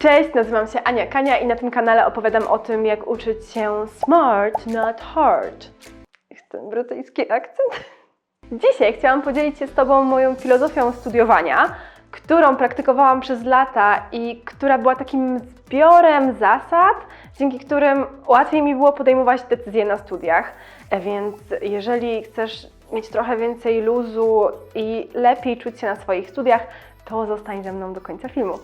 Cześć, nazywam się Ania Kania i na tym kanale opowiadam o tym, jak uczyć się smart, not hard. Ten brytyjski akcent. Dzisiaj chciałam podzielić się z Tobą moją filozofią studiowania, którą praktykowałam przez lata i która była takim zbiorem zasad, dzięki którym łatwiej mi było podejmować decyzje na studiach. E, Więc jeżeli chcesz mieć trochę więcej luzu i lepiej czuć się na swoich studiach, to zostań ze mną do końca filmu.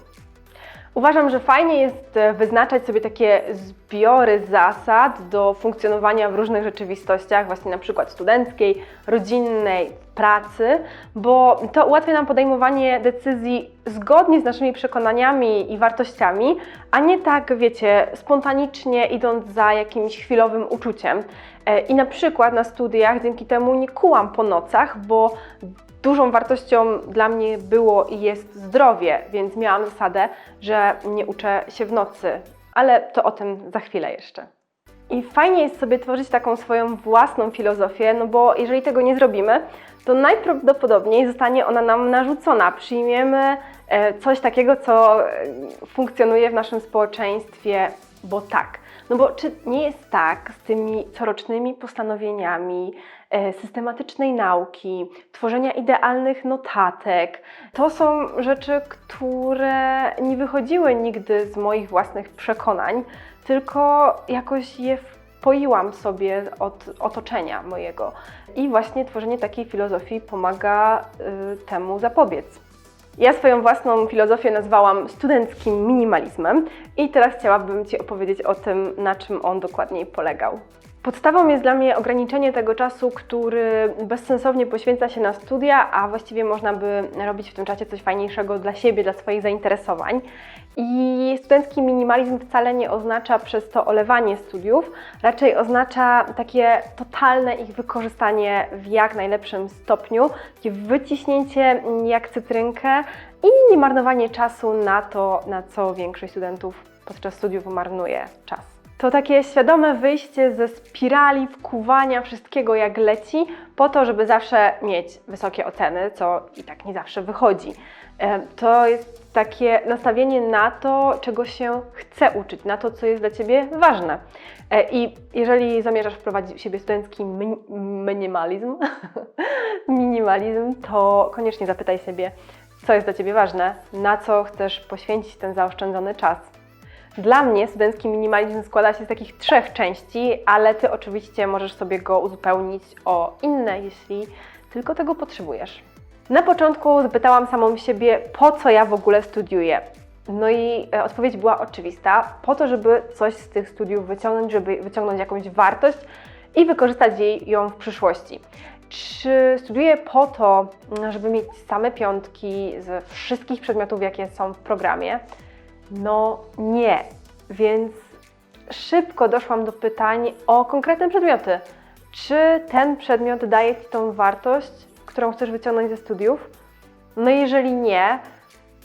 Uważam, że fajnie jest e, wyznaczać sobie takie zbiory zasad do funkcjonowania w różnych rzeczywistościach, właśnie na przykład studenckiej, rodzinnej, pracy, bo to ułatwia nam podejmowanie decyzji zgodnie z naszymi przekonaniami i wartościami, a nie tak, wiecie, spontanicznie idąc za jakimś chwilowym uczuciem. E, I na przykład na studiach dzięki temu nie kułam po nocach, bo Dużą wartością dla mnie było i jest zdrowie, więc miałam zasadę, że nie uczę się w nocy, ale to o tym za chwilę jeszcze. I fajnie jest sobie tworzyć taką swoją własną filozofię, no bo jeżeli tego nie zrobimy, to najprawdopodobniej zostanie ona nam narzucona. Przyjmiemy e, coś takiego, co e, funkcjonuje w naszym społeczeństwie, bo tak. No bo czy nie jest tak z tymi corocznymi postanowieniami, e, systematycznej nauki, tworzenia idealnych notatek? To są rzeczy, które nie wychodziły nigdy z moich własnych przekonań, tylko jakoś je wpoiłam sobie od otoczenia mojego. I właśnie tworzenie takiej filozofii pomaga y, temu zapobiec. Ja swoją własną filozofię nazwałam studenckim minimalizmem i teraz chciałabym Ci opowiedzieć o tym, na czym on dokładniej polegał. Podstawą jest dla mnie ograniczenie tego czasu, który bezsensownie poświęca się na studia, a właściwie można by robić w tym czasie coś fajniejszego dla siebie, dla swoich zainteresowań. I studencki minimalizm wcale nie oznacza przez to olewanie studiów, raczej oznacza takie totalne ich wykorzystanie w jak najlepszym stopniu, takie wyciśnięcie jak cytrynkę i nie marnowanie czasu na to, na co większość studentów podczas studiów marnuje czas. To takie świadome wyjście ze spirali wkuwania wszystkiego jak leci, po to, żeby zawsze mieć wysokie oceny, co i tak nie zawsze wychodzi. To jest takie nastawienie na to, czego się chce uczyć, na to, co jest dla Ciebie ważne. E, I jeżeli zamierzasz wprowadzić u siebie studencki min- minimalizm, minimalizm, to koniecznie zapytaj siebie, co jest dla Ciebie ważne, na co chcesz poświęcić ten zaoszczędzony czas. Dla mnie studencki minimalizm składa się z takich trzech części, ale Ty oczywiście możesz sobie go uzupełnić o inne, jeśli tylko tego potrzebujesz. Na początku zapytałam samą siebie, po co ja w ogóle studiuję. No i e, odpowiedź była oczywista: po to, żeby coś z tych studiów wyciągnąć, żeby wyciągnąć jakąś wartość i wykorzystać jej ją w przyszłości. Czy studiuję po to, żeby mieć same piątki ze wszystkich przedmiotów, jakie są w programie? No nie. Więc szybko doszłam do pytań o konkretne przedmioty. Czy ten przedmiot daje Ci tą wartość, którą chcesz wyciągnąć ze studiów? No jeżeli nie,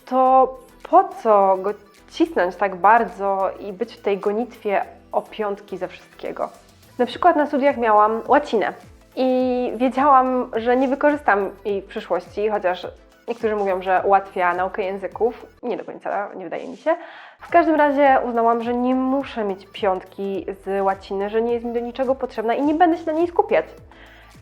to po co go cisnąć tak bardzo i być w tej gonitwie o piątki ze wszystkiego? Na przykład na studiach miałam łacinę i wiedziałam, że nie wykorzystam jej w przyszłości, chociaż niektórzy mówią, że ułatwia naukę języków. Nie do końca, nie wydaje mi się. W każdym razie uznałam, że nie muszę mieć piątki z łaciny, że nie jest mi do niczego potrzebna i nie będę się na niej skupiać.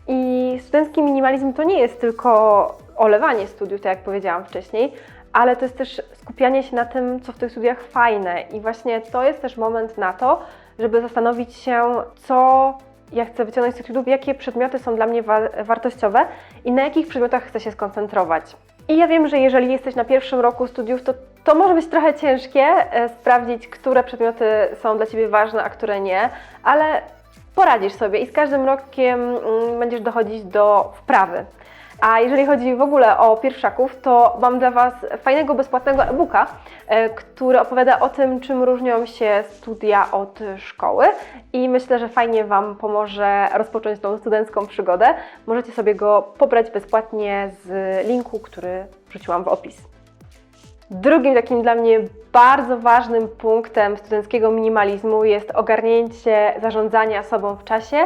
I studencki minimalizm to nie jest tylko olewanie studiów, tak jak powiedziałam wcześniej, ale to jest też skupianie się na tym, co w tych studiach fajne. I właśnie to jest też moment na to, żeby zastanowić się, co ja chcę wyciągnąć z tych studiów, jakie przedmioty są dla mnie wa- wartościowe i na jakich przedmiotach chcę się skoncentrować. I ja wiem, że jeżeli jesteś na pierwszym roku studiów, to to może być trochę ciężkie e, sprawdzić, które przedmioty są dla Ciebie ważne, a które nie, ale poradzisz sobie i z każdym rokiem mm, będziesz dochodzić do wprawy. A jeżeli chodzi w ogóle o pierwszaków, to mam dla Was fajnego, bezpłatnego e-booka, e, który opowiada o tym, czym różnią się studia od szkoły i myślę, że fajnie Wam pomoże rozpocząć tą studencką przygodę. Możecie sobie go pobrać bezpłatnie z linku, który wrzuciłam w opis. Drugim takim dla mnie bardzo ważnym punktem studenckiego minimalizmu jest ogarnięcie zarządzania sobą w czasie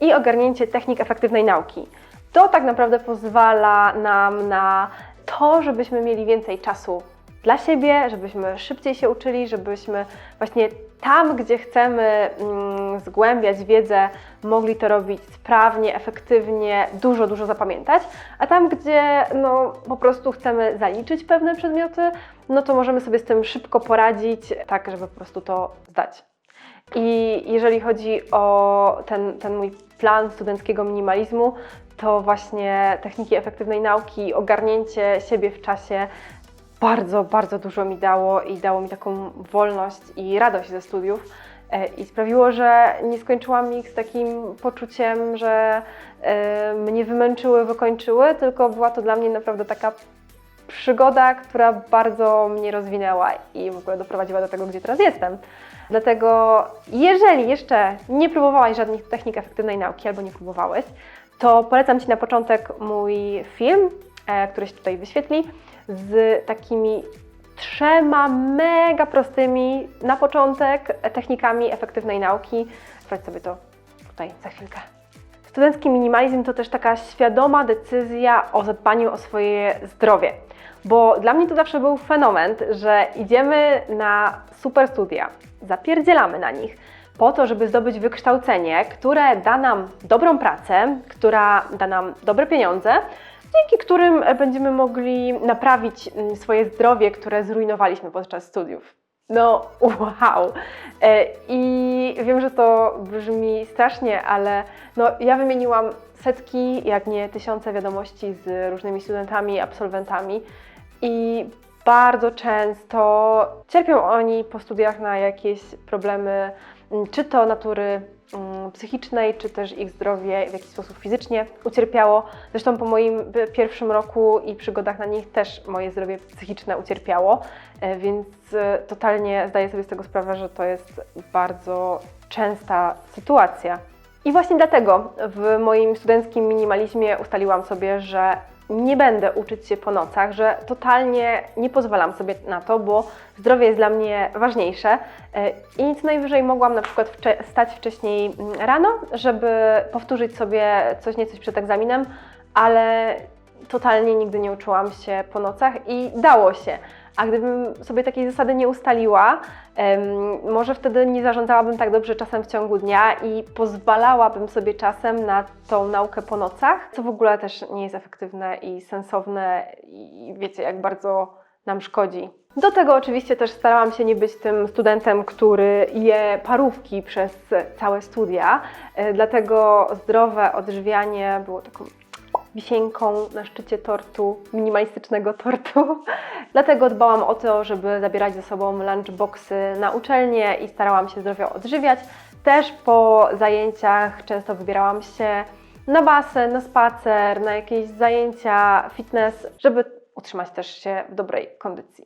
i ogarnięcie technik efektywnej nauki. To tak naprawdę pozwala nam na to, żebyśmy mieli więcej czasu dla siebie, żebyśmy szybciej się uczyli, żebyśmy właśnie tam, gdzie chcemy mm, zgłębiać wiedzę, mogli to robić sprawnie, efektywnie, dużo, dużo zapamiętać, a tam, gdzie no, po prostu chcemy zaliczyć pewne przedmioty, no to możemy sobie z tym szybko poradzić, tak, żeby po prostu to zdać. I jeżeli chodzi o ten, ten mój plan studenckiego minimalizmu, to właśnie techniki efektywnej nauki, ogarnięcie siebie w czasie bardzo, bardzo dużo mi dało i dało mi taką wolność i radość ze studiów. E, I sprawiło, że nie skończyłam ich z takim poczuciem, że e, mnie wymęczyły, wykończyły, tylko była to dla mnie naprawdę taka przygoda, która bardzo mnie rozwinęła i w ogóle doprowadziła do tego, gdzie teraz jestem. Dlatego, jeżeli jeszcze nie próbowałaś żadnych technik efektywnej nauki albo nie próbowałeś, to polecam Ci na początek mój film, e, który się tutaj wyświetli, z takimi trzema mega prostymi na początek technikami efektywnej nauki. Sprawdź sobie to tutaj za chwilkę. Studencki minimalizm to też taka świadoma decyzja o zadbaniu o swoje zdrowie. Bo dla mnie to zawsze był fenomen, że idziemy na super studia, zapierdzielamy na nich po to, żeby zdobyć wykształcenie, które da nam dobrą pracę, która da nam dobre pieniądze, dzięki którym będziemy mogli naprawić mm, swoje zdrowie, które zrujnowaliśmy podczas studiów. No, wow! E, I wiem, że to brzmi strasznie, ale no, ja wymieniłam setki, jak nie tysiące wiadomości z różnymi studentami, absolwentami i bardzo często cierpią oni po studiach na jakieś problemy, czy to natury mm, psychicznej, czy też ich zdrowie w jakiś sposób fizycznie ucierpiało. Zresztą po moim pierwszym roku i przygodach na nich też moje zdrowie psychiczne ucierpiało, e, więc y, totalnie zdaję sobie z tego sprawę, że to jest bardzo częsta sytuacja. I właśnie dlatego w moim studenckim minimalizmie ustaliłam sobie, że nie będę uczyć się po nocach, że totalnie nie pozwalam sobie na to, bo zdrowie jest dla mnie ważniejsze e, i co najwyżej mogłam na przykład stać wcześniej mm, rano, żeby powtórzyć sobie coś niecoś przed egzaminem, ale totalnie nigdy nie uczyłam się po nocach i dało się. A gdybym sobie takiej zasady nie ustaliła, może wtedy nie zarządzałabym tak dobrze czasem w ciągu dnia i pozwalałabym sobie czasem na tą naukę po nocach, co w ogóle też nie jest efektywne i sensowne i wiecie, jak bardzo nam szkodzi. Do tego oczywiście też starałam się nie być tym studentem, który je parówki przez całe studia, e, dlatego zdrowe odżywianie było taką wisienką na szczycie tortu, minimalistycznego tortu. Dlatego dbałam o to, żeby zabierać ze sobą lunchboxy na uczelnię i starałam się zdrowo odżywiać. Też po zajęciach często wybierałam się na basen, na spacer, na jakieś zajęcia fitness, żeby utrzymać też się w dobrej kondycji.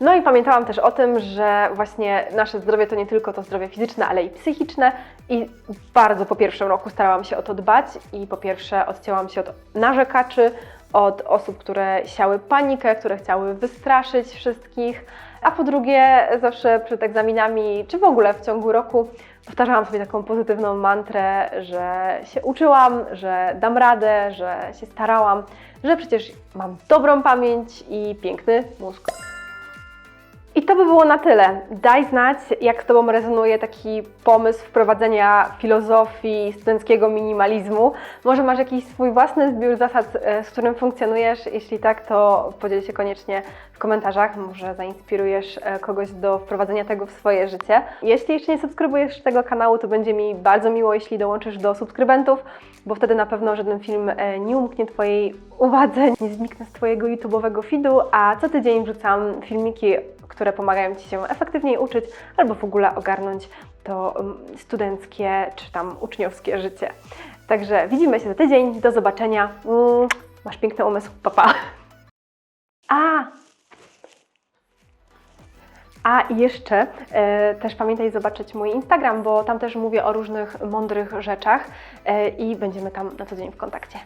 No i pamiętałam też o tym, że właśnie nasze zdrowie to nie tylko to zdrowie fizyczne, ale i psychiczne i bardzo po pierwszym roku starałam się o to dbać i po pierwsze odcięłam się od narzekaczy, od osób, które siały panikę, które chciały wystraszyć wszystkich, a po drugie zawsze przed egzaminami, czy w ogóle w ciągu roku powtarzałam sobie taką pozytywną mantrę, że się uczyłam, że dam radę, że się starałam, że przecież mam dobrą pamięć i piękny mózg. I to by było na tyle. Daj znać, jak z Tobą rezonuje taki pomysł wprowadzenia filozofii studenckiego minimalizmu. Może masz jakiś swój własny zbiór zasad, e, z którym funkcjonujesz? Jeśli tak, to podziel się koniecznie w komentarzach. Może zainspirujesz e, kogoś do wprowadzenia tego w swoje życie. Jeśli jeszcze nie subskrybujesz tego kanału, to będzie mi bardzo miło, jeśli dołączysz do subskrybentów, bo wtedy na pewno żaden film e, nie umknie Twojej uwadze, nie zniknę z Twojego YouTube'owego feedu, a co tydzień wrzucam filmiki które pomagają Ci się efektywniej uczyć albo w ogóle ogarnąć to mm, studenckie czy tam uczniowskie życie. Także widzimy się za tydzień. Do zobaczenia. Mm, Masz piękny umysł. Papa. Pa. A! A i jeszcze e, też pamiętaj zobaczyć mój Instagram, bo tam też mówię o różnych mądrych rzeczach e, i będziemy tam na co dzień w kontakcie.